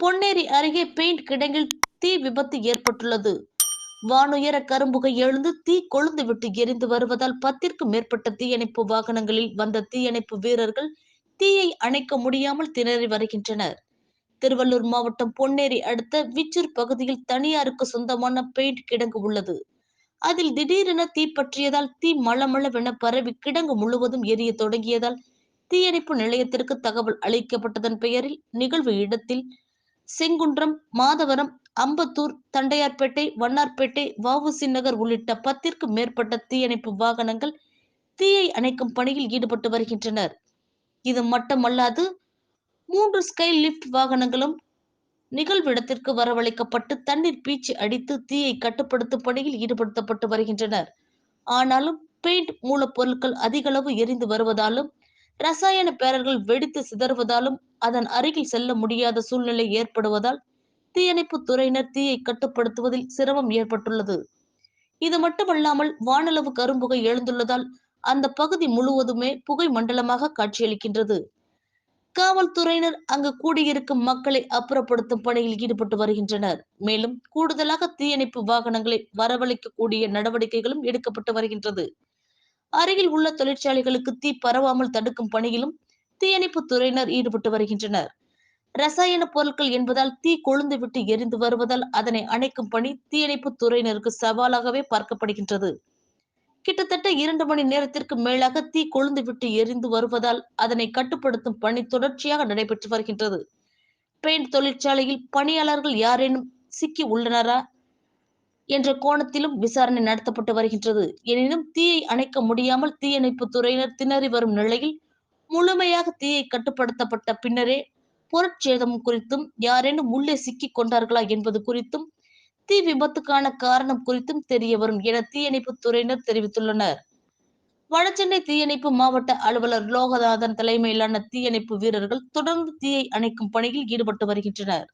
பொன்னேரி அருகே பெயிண்ட் கிடங்கில் தீ விபத்து ஏற்பட்டுள்ளது. வானுயர கரும்புகை எழுந்து தீ கொழுந்து விட்டு எரிந்து வருவதால் பத்திற்கும் மேற்பட்ட தீயணைப்பு வாகனங்களில் வந்த தீயணைப்பு வீரர்கள் தீயை அணைக்க முடியாமல் திணறி வருகின்றனர். திருவள்ளூர் மாவட்டம் பொன்னேரி அடுத்த விச்சூர் பகுதியில் தனியாருக்கு சொந்தமான பெயிண்ட் கிடங்கு உள்ளது. அதில் திடீரென தீ பற்றியதால் தீ மளமளவென பரவி கிடங்கு முழுவதும் எரிய தொடங்கியதால் தீயணைப்பு நிலையத்திற்கு தகவல் அளிக்கப்பட்டதன் பெயரில் நிகழ்வு இடத்தில் செங்குன்றம் மாதவரம் அம்பத்தூர் தண்டையார்பேட்டை வண்ணார்பேட்டை வவுசி நகர் உள்ளிட்ட பத்திற்கும் மேற்பட்ட தீயணைப்பு வாகனங்கள் தீயை அணைக்கும் பணியில் ஈடுபட்டு வருகின்றனர். இது மட்டுமல்லாது மூன்று ஸ்கை லிப்ட் வாகனங்களும் நிகழ்விடத்திற்கு வரவழைக்கப்பட்டு தண்ணீர் பீச்சு அடித்து தீயை கட்டுப்படுத்தும் பணியில் ஈடுபடுத்தப்பட்டு வருகின்றனர். ஆனாலும் பெயிண்ட் மூலப்பொருட்கள் அதிகளவு எரிந்து வருவதாலும் ரசாயன பேரர்கள் வெடித்து சிதறுவதாலும் அதன் அருகில் செல்ல முடியாத சூழ்நிலை ஏற்படுவதால் தீயணைப்பு துறையினர் தீயை கட்டுப்படுத்துவதில் சிரமம் ஏற்பட்டுள்ளது. இது மட்டுமல்லாமல் வானளவு கரும்புகை எழுந்துள்ளதால் அந்த பகுதி முழுவதுமே புகை மண்டலமாக காட்சியளிக்கின்றது. காவல்துறையினர் அங்கு கூடியிருக்கும் மக்களை அப்புறப்படுத்தும் பணியில் ஈடுபட்டு வருகின்றனர். மேலும் கூடுதலாக தீயணைப்பு வாகனங்களை வரவழைக்கக்கூடிய நடவடிக்கைகளும் எடுக்கப்பட்டு வருகின்றது. அருகில் உள்ள தொழிற்சாலைகளுக்கு தீ பரவாமல் தடுக்கும் பணியிலும் தீயணைப்பு துறையினர் ஈடுபட்டு வருகின்றனர். ரசாயன பொருட்கள் என்பதால் தீ கொழுந்து விட்டு எரிந்து வருவதால் அதனை அணைக்கும் பணி தீயணைப்பு துறையினருக்கு சவாலாகவே பார்க்கப்படுகின்றது. கிட்டத்தட்ட இரண்டு மணி நேரத்திற்கு மேலாக தீ கொழுந்து விட்டு எரிந்து வருவதால் அதனை கட்டுப்படுத்தும் பணி தொடர்ச்சியாக நடைபெற்று வருகின்றது. பெயிண்ட் தொழிற்சாலையில் பணியாளர்கள் யாரேனும் சிக்கி உள்ளனரா? என்ற கோணத்திலும் விசாரணை நடத்தப்பட்டு வருகின்றது. எனினும் தீயை அணைக்க முடியாமல் தீயணைப்பு துறையினர் திணறி வரும் நிலையில் முழுமையாக தீயை கட்டுப்படுத்தப்பட்ட பின்னரே பொருட்சேதம் குறித்தும் யாரேனும் உள்ளே சிக்கிக் கொண்டார்களா என்பது குறித்தும் தீ விபத்துக்கான காரணம் குறித்தும் தெரிய வரும் என தீயணைப்பு துறையினர் தெரிவித்துள்ளனர். வடசென்னை தீயணைப்பு மாவட்ட அலுவலர் லோகநாதன் தலைமையிலான தீயணைப்பு வீரர்கள் தொடர்ந்து தீயை அணைக்கும் பணியில் ஈடுபட்டு வருகின்றனர்.